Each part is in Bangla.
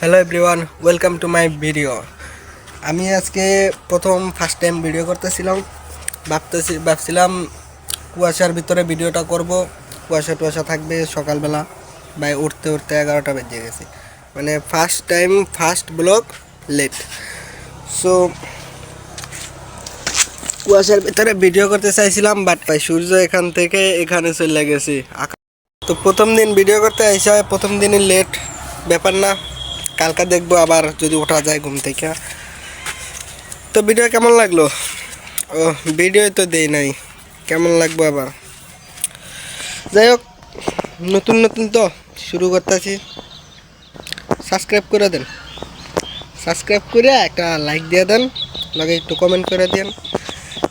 Hello everyone welcome to my video আমি আজকে প্রথম ফার্স্ট টাইম ভিডিও করতেছিলাম। ভাবতেছি, ভাবছিলাম কুয়াশার ভিতরে ভিডিওটা করব। কুয়াশা টুয়াশা থাকবে সকালবেলা। বা উঠতে উঠতে এগারোটা বেজে গেছে। মানে first time first vlog late so কুয়াশার ভিতরে ভিডিও করতে চাইছিলাম বাট সূর্য এখান থেকে এখানে চলে গেছে। তো প্রথম দিন ভিডিও করতে আইসা, প্রথম দিনই লেট ব্যাপার না। কালকা দেখব, আবার যদি ওঠা যায় ঘুম থেকে। তো ভিডিও কেমন লাগল? ও ভিডিও তো দেই নাই। কেমন লাগবো আবার? যাই হোক, নতুন নতুন তো শুরু করতেছি। সাবস্ক্রাইব করে দেন। সাবস্ক্রাইব করে একটা লাইক দিয়ে দেন। লগে একটু কমেন্ট করে দেন।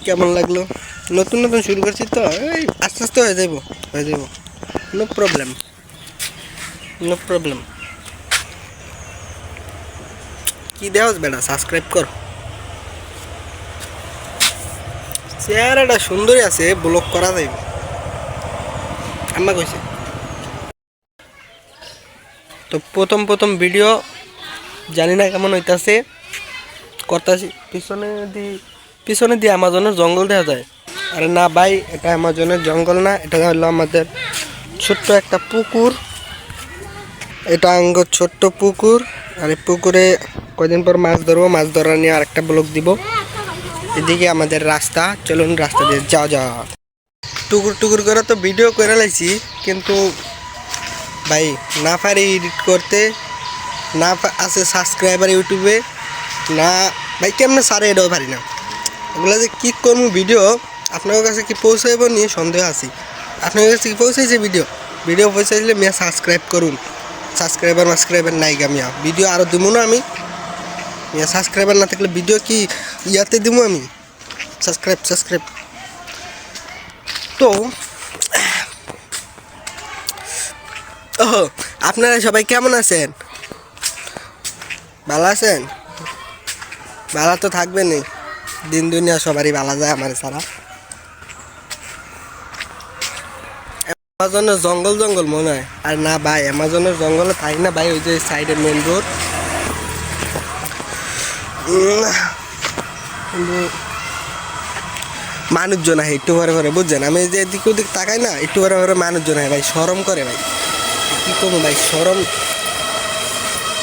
কেমন লাগল? নতুন নতুন শুরু করছি তো, এই আস্তে আস্তে হয়ে যাইব হয়ে যাইব। নো প্রবলেম নো প্রবলেম কি দেওয়াস বেটা? সাবস্ক্রাইব কর। চেহারাটা সুন্দরই আছে ব্লক করা যাইব। আম্মা কইছে। তো প্রথম প্রথম ভিডিও জানি না কেমন হইতাছে। করতাছি। পিছনে দি, পিছনে দিয়ে আমাজনের জঙ্গল দেখা যায়। আরে না ভাই, এটা আমাজনের জঙ্গল না, এটা হলো আমাদের ছোট্ট একটা পুকুর। এটা আঙ্গ ছোট্ট পুকুর। আর এই পুকুরে কয়দিন পর মাছ ধরবো, মাছ ধরা নিয়ে আরেকটা ব্লক দিব। এদিকে আমাদের রাস্তা, চলুন রাস্তা দিয়ে যাও যাও টুকুর টুকুর করে তো ভিডিও করে লাইছি, কিন্তু ভাই, না পারি এডিট করতে, না আছে সাবস্ক্রাইবার ইউটিউবে, না, ভাই, কেমনে সারে এটাও পারি না। ওগুলো যে কী করব ভিডিও আপনার কাছে কি পৌঁছাইব নিয়ে সন্দেহ আছি। আপনার কাছে কি পৌঁছাইছে ভিডিও ভিডিও পৌঁছাইলে মিয়া সাবস্ক্রাইব করুন। সাবস্ক্রাইবার মাসক্রাইবার নাই গা ভিডিও আরও দিব না আমি। সাবস্ক্রাইবার না থাকলে ভিডিও কি ইয়াতে দিব আমি? সাবস্ক্রাইব সাবস্ক্রাইব তো আপনারা সবাই কেমন আছেন? ভালো আছেন? ভালো তো থাকবেনই। দিন দুনিয়া সবারই ভালো যায় আমার সারা অ্যামাজনের জঙ্গল জঙ্গল মনে হয়। আর না ভাই অ্যামাজনের জঙ্গলে থাকি না ভাই, ওই যে সাইডে মেন রোড মানুষজন আহে, একটু পরে পরে বুঝছেন? আমি যে এদিক ওদিক তাকাই না, একটু পরে পরে মানুষজন আহে, ভাই সরম করে, ভাই। কি করব ভাই সরম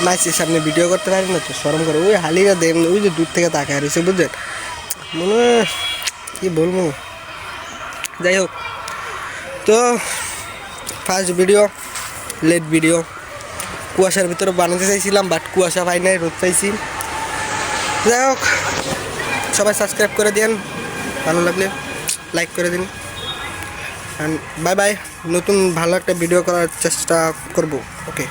মাছের সামনে ভিডিও করতে পারি না তো সরম করে। ওই হালিরা দেন ওই যে দূর থেকে তাকায় রয়েছে, বুঝছেন? মনে কি বলব? যাই হোক। তো ফার্স্ট ভিডিও লেট ভিডিও কুয়াশার ভিতরে বানাতে চাইছিলাম বাট কুয়াশা পাই নাই, রোদ পাইছি। যাই হোক, সবাই সাবস্ক্রাইব করে দিন ভালো লাগলে লাইক করে দিন। বাই বাই নতুন ভালো একটা ভিডিও করার চেষ্টা করব। ওকে